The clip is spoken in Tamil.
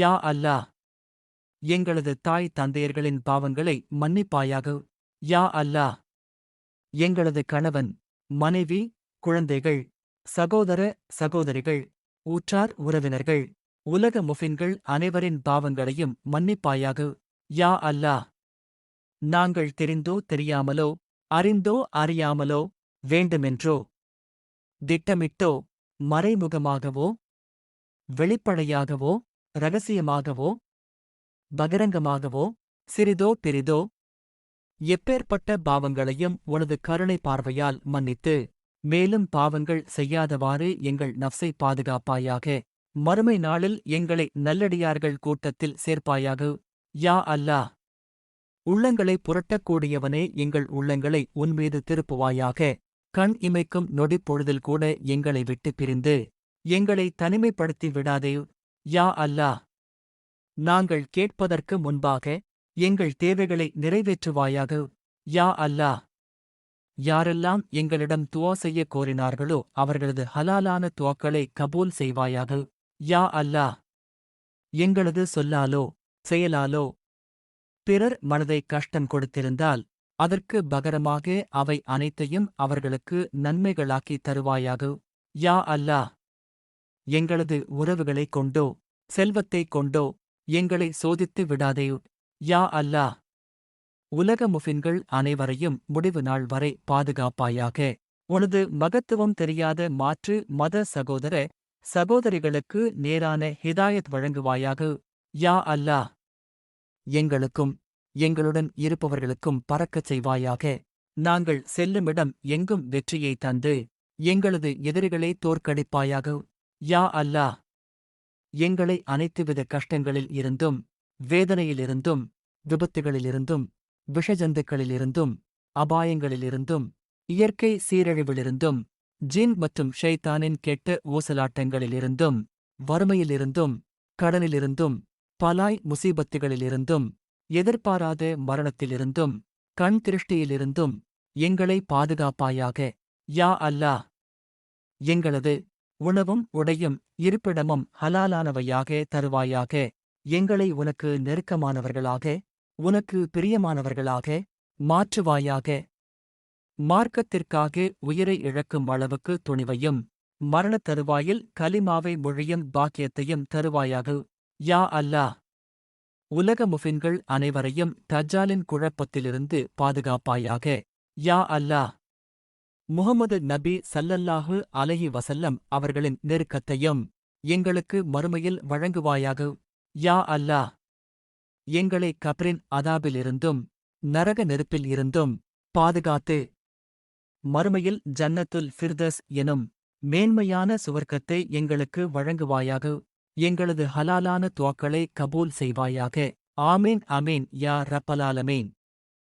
யா அல்லா. எங்களது தாய் தந்தையர்களின் பாவங்களை மன்னிப்பாயாக. யா அல்லா. எங்களது கணவன் மனைவி குழந்தைகள் சகோதர சகோதரிகள் ஊற்றார் உறவினர்கள் உலக முஃபின்கள் அனைவரின் பாவங்களையும் மன்னிப்பாயாக. யா அல்லா. நாங்கள் தெரிந்தோ தெரியாமலோ அறிந்தோ அறியாமலோ வேண்டுமென்றோ திட்டமிட்டோ மறைமுகமாகவோ வெளிப்படையாகவோ ரகசியமாகவோ பகிரங்கமாகவோ சிறிதோ பெரிதோ எப்பேற்பட்ட பாவங்களையும் உனது கருணை பார்வையால் மன்னித்து மேலும் பாவங்கள் செய்யாதவாறு எங்கள் நஃப்ஸை பாதுகாப்பாயாக மறுமை நாளில் எங்களை நல்லடியார்கள் கூட்டத்தில் சேர்ப்பாயாக. யா அல்லாஹ் உள்ளங்களை புரட்டக்கூடியவனே எங்கள் உள்ளங்களை உன்மீது திருப்புவாயாக. கண் இமைக்கும் நொடிப்பொழுதில் கூட எங்களை விட்டு பிரிந்து எங்களை தனிமைப்படுத்தி விடாதே யா அல்லா. நாங்கள் கேட்பதற்கு முன்பாக எங்கள் தேவைகளை நிறைவேற்றுவாயாக. யா அல்லா. யாரெல்லாம் எங்களிடம் துவா செய்ய கோரினார்களோ அவர்களது ஹலாலான துவாக்களை கபூல் செய்வாயாக. யா அல்லா. எங்களது சொல்லாலோ செயலாலோ பிறர் மனதை கஷ்டம் கொடுத்திருந்தால் அதற்கு பகரமாக அவை அனைத்தையும் அவர்களுக்கு நன்மைகளாக்கி தருவாயாக. யா அல்லா. எங்களது உறவுகளைக் கொண்டோ? செல்வத்தைக் கொண்டோ? எங்களை சோதித்து விடாதேயு யா அல்லா! உலக முஃபின்கள் அனைவரையும் முடிவு நாள் வரை பாதுகாப்பாயாக. உனது மகத்துவம் தெரியாத மாற்று மத சகோதர சகோதரிகளுக்கு நேரான ஹிதாயத் வழங்குவாயாக. யா அல்லா! எங்களுக்கும் எங்களுடன் இருப்பவர்களுக்கும் பறக்கச் செய்வாயாக. நாங்கள் செல்லுமிடம் எங்கும் வெற்றியை தந்து எங்களது எதிரிகளை தோற்கடிப்பாயாக. யா அல்லா. எங்களை அனைத்துவித கஷ்டங்களில் இருந்தும் வேதனையிலிருந்தும் விபத்துகளிலிருந்தும் விஷஜந்துக்களிலிருந்தும் அபாயங்களிலிருந்தும் இயற்கை சீரழிவிலிருந்தும் ஜின் மற்றும் ஷைத்தானின் கெட்ட ஊசலாட்டங்களிலிருந்தும் வறுமையிலிருந்தும் கடனிலிருந்தும் பலாய் முசீபத்துகளிலிருந்தும் எதிர்பாராத மரணத்திலிருந்தும் கண் திருஷ்டியிலிருந்தும் எங்களை பாதுகாப்பாயாக. யா அல்லா. எங்களது உணவும் உடையும் இருப்பிடமும் ஹலாலானவையாக தருவாயாக. எங்களை உனக்கு நெருக்கமானவர்களாக உனக்கு பிரியமானவர்களாக மாற்றுவாயாக. மார்க்கத்திற்காக உயிரை இழக்கும் அளவுக்கு துணிவையும் மரணத் தருவாயில் கலிமாவை மொழியும் பாக்கியத்தையும் தருவாயாக. யா அல்லா! உலக முஃபின்கள் அனைவரையும் தஜாலின் குழப்பத்திலிருந்து பாதுகாப்பாயாக. யா அல்லா! முகமது நபி சல்லல்லாஹு அலஹி வசல்லம் அவர்களின் நெருக்கத்தையும் எங்களுக்கு மறுமையில் வழங்குவாயாக. யா அல்லாஹ்! எங்களை கப்ரின் அதாபிலிருந்தும் நரக நெருப்பில் இருந்தும் பாதுகாத்து மறுமையில் ஜன்னத்துல் ஃபிர்தஸ் எனும் மேன்மையான சுவர்க்கத்தை எங்களுக்கு வழங்குவாயாக. எங்களது ஹலாலான துவாக்களை கபூல் செய்வாயாக. ஆமீன் அமீன் யா ரப்பலாலமீன்